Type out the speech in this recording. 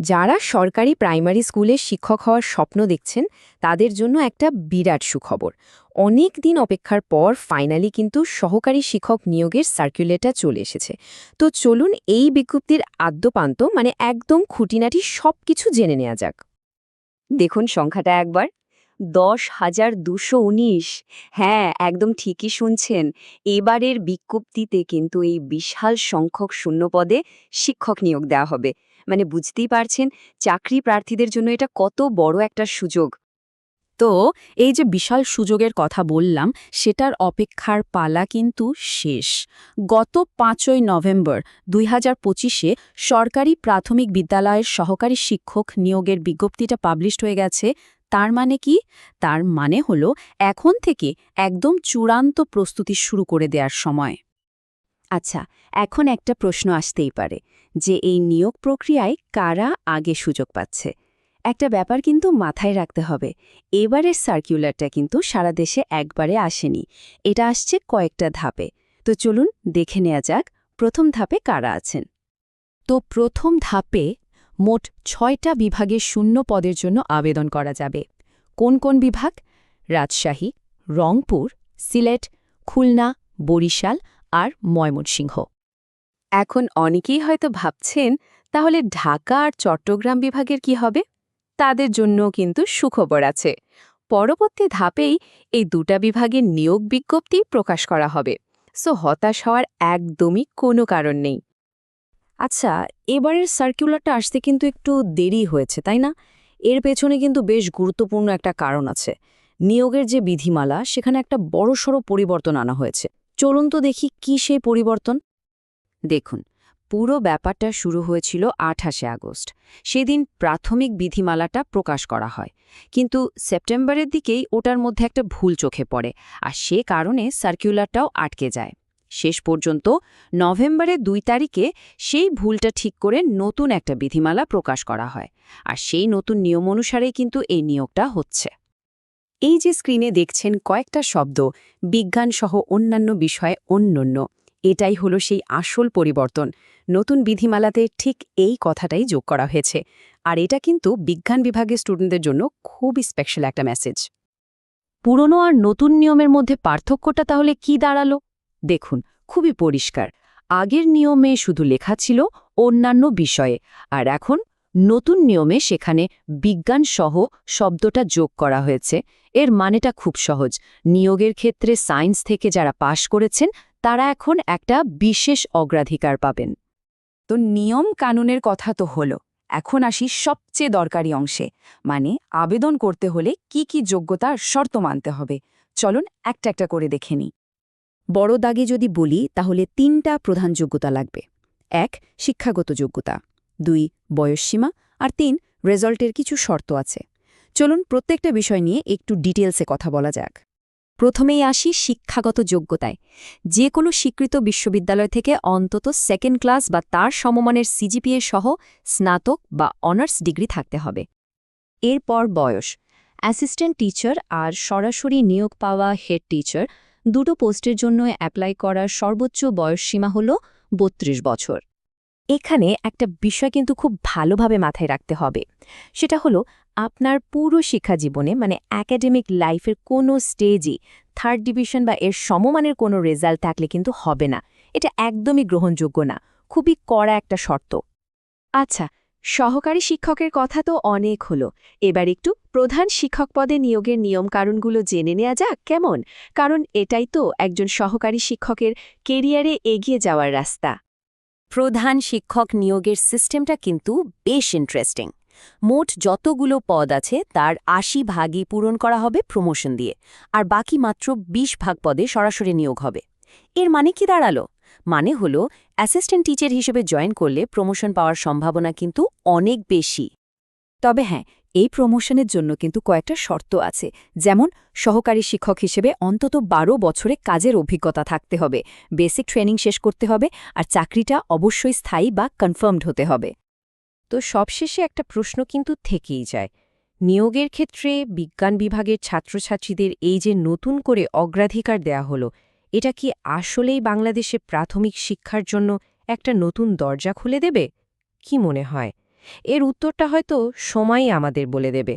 যারা সরকারি প্রাইমারি স্কুলে শিক্ষক হওয়ার স্বপ্ন দেখছেন, তাদের জন্য একটা বিরাট সুখবর। অনেক দিন অপেক্ষার পর ফাইনালি কিন্তু সহকারী শিক্ষক নিয়োগের সার্কুলেটর চলে এসেছে। তো চলুন এই বিজ্ঞপ্তির আদ্যপান্ত মানে একদম খুঁটিনাটি সব কিছু জেনে নেওয়া যাক। দেখুন সংখ্যাটা একবার। দশ হাজার দুশো উনিশ। হ্যাঁ একদম ঠিকই শুনছেন। এবারের বিজ্ঞপ্তিতে কিন্তু এই বিশাল সংখ্যক শূন্যপদে শিক্ষক নিয়োগ দেওয়া হবে। মানে বুঝতেই পারছেন চাকরি প্রার্থীদের জন্য এটা কত বড় একটা সুযোগ। তো এই যে বিশাল সুযোগের কথা বললাম, সেটার অপেক্ষার পালা কিন্তু শেষ। গত পাঁচই নভেম্বর দুই হাজার পঁচিশে সরকারি প্রাথমিক বিদ্যালয়ের সহকারী শিক্ষক নিয়োগের বিজ্ঞপ্তিটা পাবলিশড হয়ে গেছে। তার মানে কি? তার মানে হলো এখন থেকে একদম চূড়ান্ত প্রস্তুতি শুরু করে দেওয়ার সময়। আচ্ছা এখন একটা প্রশ্ন আসতেই পারে। যে এই নিয়োগ প্রক্রিয়ায় কারা আগে সুযোগ পাচ্ছে। একটা ব্যাপার কিন্তু মাথায় রাখতে হবে। এবারের সার্কুলারটা কিন্তু সারা দেশে একবারে আসেনি। এটা আসছে কয়েকটা ধাপে। তো চলুন দেখে নেওয়া যাক প্রথম ধাপে কারা আছেন। তো প্রথম ধাপে মোট ছয়টা বিভাগে শূন্য পদের জন্য আবেদন করা যাবে। কোন কোন বিভাগ? রাজশাহী, রংপুর, সিলেট, খুলনা, বরিশাল আর ময়মনসিংহ। এখন অনেকেই হয়তো ভাবছেন, তাহলে ঢাকা আর চট্টগ্রাম বিভাগের কি হবে? তাদের জন্য কিন্তু সুখবর আছে। পরবর্তী ধাপেই এই দুটা বিভাগের নিয়োগ বিজ্ঞপ্তি প্রকাশ করা হবে। সো হতাশ হওয়ার একদমই কোনো কারণ নেই। আচ্ছা এবারের সার্কুলারটা আসতে কিন্তু একটু দেরি হয়েছে, তাই না? এর পেছনে কিন্তু বেশ গুরুত্বপূর্ণ একটা কারণ আছে। নিয়োগের যে বিধিমালা, সেখানে একটা বড়সড় পরিবর্তন আনা হয়েছে। চলুন তো দেখি কি সেই পরিবর্তন। দেখুন, পুরো ব্যাপারটা শুরু হয়েছিল আঠাশে আগস্ট। সেদিন প্রাথমিক বিধিমালাটা প্রকাশ করা হয়। কিন্তু সেপ্টেম্বরের দিকেই ওটার মধ্যে একটা ভুল চোখে পড়ে, আর সে কারণে সার্কুলারটাও আটকে যায়। শেষ পর্যন্ত নভেম্বরের দুই তারিখে সেই ভুলটা ঠিক করে নতুন একটা বিধিমালা প্রকাশ করা হয়, আর সেই নতুন নিয়ম অনুসারেই কিন্তু এই নিয়োগটা হচ্ছে। এই যে স্ক্রিনে দেখছেন কয়েকটা শব্দ বিজ্ঞানসহ অন্যান্য বিষয়ে অন্যন্য। এটাই হলো সেই আসল পরিবর্তন। নতুন বিধিমালাতে ঠিক এই কথাটাই যোগ করা হয়েছে। আর এটা কিন্তু বিজ্ঞান বিভাগের স্টুডেন্টদের জন্য খুবই স্পেশাল একটা মেসেজ পুরনো আর নতুন নিয়মের মধ্যে পার্থক্যটা তাহলে কি দাঁড়াল? দেখুন, খুবই পরিষ্কার। আগের নিয়মে শুধু লেখা ছিল অন্যান্য বিষয়ে, আর এখন নতুন নিয়মে সেখানে বিজ্ঞান সহ শব্দটা যোগ করা হয়েছে। এর মানেটা খুব সহজ। নিয়োগের ক্ষেত্রে সায়েন্স থেকে যারা পাশ করেছেন তারা এখন একটা বিশেষ অগ্রাধিকার পাবেন। তো নিয়ম কানুনের কথা তো হলো, এখন আসি সবচেয়ে দরকারি অংশে মানে আবেদন করতে হলে কি কি যোগ্যতার শর্ত মানতে হবে। চলুন একটা একটা করে দেখে নিই। বড় দাগে যদি বলি, তাহলে তিনটা প্রধান যোগ্যতা লাগবে। এক, শিক্ষাগত যোগ্যতা। দুই বয়সসীমা আর তিন, রেজাল্টের কিছু শর্ত আছে। চলুন প্রত্যেকটা বিষয় নিয়ে একটু ডিটেলসে কথা বলা যাক। প্রথমেই আসি শিক্ষাগত যোগ্যতায়। যে কোনো স্বীকৃত বিশ্ববিদ্যালয় থেকে অন্তত সেকেন্ড ক্লাস বা তার সমমানের সিজিপিএ সহ স্নাতক বা অনার্স ডিগ্রি থাকতে হবে। এরপর বয়স। অ্যাসিস্ট্যান্ট টিচার আর সরাসরি নিয়োগ পাওয়া হেড টিচার দুটো পোস্টের জন্য অ্যাপ্লাই করার সর্বোচ্চ বয়সসীমা হল বত্রিশ বছর। এখানে একটা বিষয় কিন্তু খুব ভালোভাবে মাথায় রাখতে হবে। সেটা হলো আপনার পুরো শিক্ষা জীবনে মানে একাডেমিক লাইফের কোনো স্টেজই থার্ড ডিভিশন বা এর সমমানের কোনো রেজাল্ট থাকলে কিন্তু হবে না। এটা একদমই গ্রহণযোগ্য না। খুবই কড়া একটা শর্ত। আচ্ছা সহকারী শিক্ষকের কথা তো অনেক হলো। এবার একটু প্রধান শিক্ষক পদে নিয়োগের নিয়মকানুনগুলো জেনে নেওয়া যাক, কেমন? কারণ এটাই তো একজন সহকারী শিক্ষকের কেরিয়ারে এগিয়ে যাওয়ার রাস্তা। প্রধান শিক্ষক নিয়োগের সিস্টেমটা কিন্তু বেশ ইন্টারেস্টিং মোট যতগুলো পদ আছে, তার আশি ভাগই পূরণ করা হবে প্রমোশন দিয়ে, আর বাকি মাত্র ২০ ভাগ পদে সরাসরি নিয়োগ হবে। এর মানে কি দাঁড়াল? মানে হলো অ্যাসিস্ট্যান্ট টিচার হিসেবে জয়েন করলে প্রমোশন পাওয়ার সম্ভাবনা কিন্তু অনেক বেশি। তবে হ্যাঁ এই প্রমোশনের জন্য কিন্তু কয়েকটা শর্ত আছে। যেমন, সহকারী শিক্ষক হিসেবে অন্তত বারো বছরে কাজের অভিজ্ঞতা থাকতে হবে, বেসিক ট্রেনিং শেষ করতে হবে, আর চাকরিটা অবশ্যই স্থায়ী বা কনফার্মড হতে হবে। তো সবশেষে একটা প্রশ্ন কিন্তু থেকেই যায়। নিয়োগের ক্ষেত্রে বিজ্ঞান বিভাগের ছাত্রছাত্রীদের এই যে নতুন করে অগ্রাধিকার দেয়া হলো, এটা কি আসলেই বাংলাদেশে প্রাথমিক শিক্ষার জন্য একটা নতুন দরজা খুলে দেবে? কি মনে হয়? এর উত্তরটা হয়তো সময়ই আমাদের বলে দেবে।